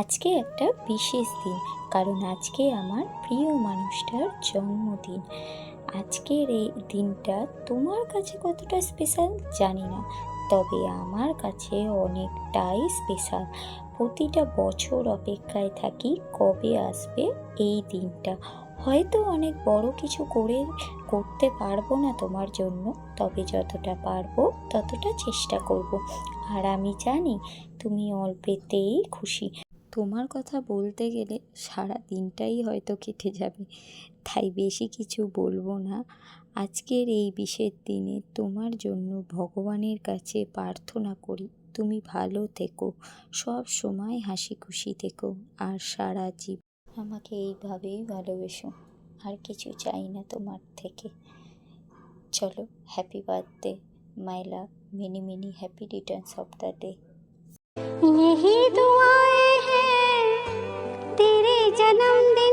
আজকে একটা বিশেষ দিন, কারণ আজকে আমার প্রিয় মানুষটার জন্মদিন। আজকের এই দিনটা তোমার কাছে কতটা স্পেশাল জানি না, তবে আমার কাছে অনেকটাই স্পেশাল প্রতিটা বছর অপেক্ষায় থাকি কবে আসবে এই দিনটা। হয়তো অনেক বড় কিছু করে, করতে পারব না তোমার জন্য, তবে যতটা পারব ততটা চেষ্টা করব। আর আমি জানি তুমি অল্পেতেই খুশি। তোমার কথা বলতে গেলে সারা দিনটাই হয়তো কেটে যাবে তাই বেশি কিছু বলবো না আজকের এই বিশেষ দিনে তোমার জন্য ভগবানের কাছে প্রার্থনা করি তুমি ভালো থেকো সব সময় হাসি খুশি থেকো আর সারা জীব আমাকে এইভাবেই ভালোবেসো আর কিছু চাই না তোমার থেকে চলো happy birthday my love many many happy returns of the day यही दुआ నుండి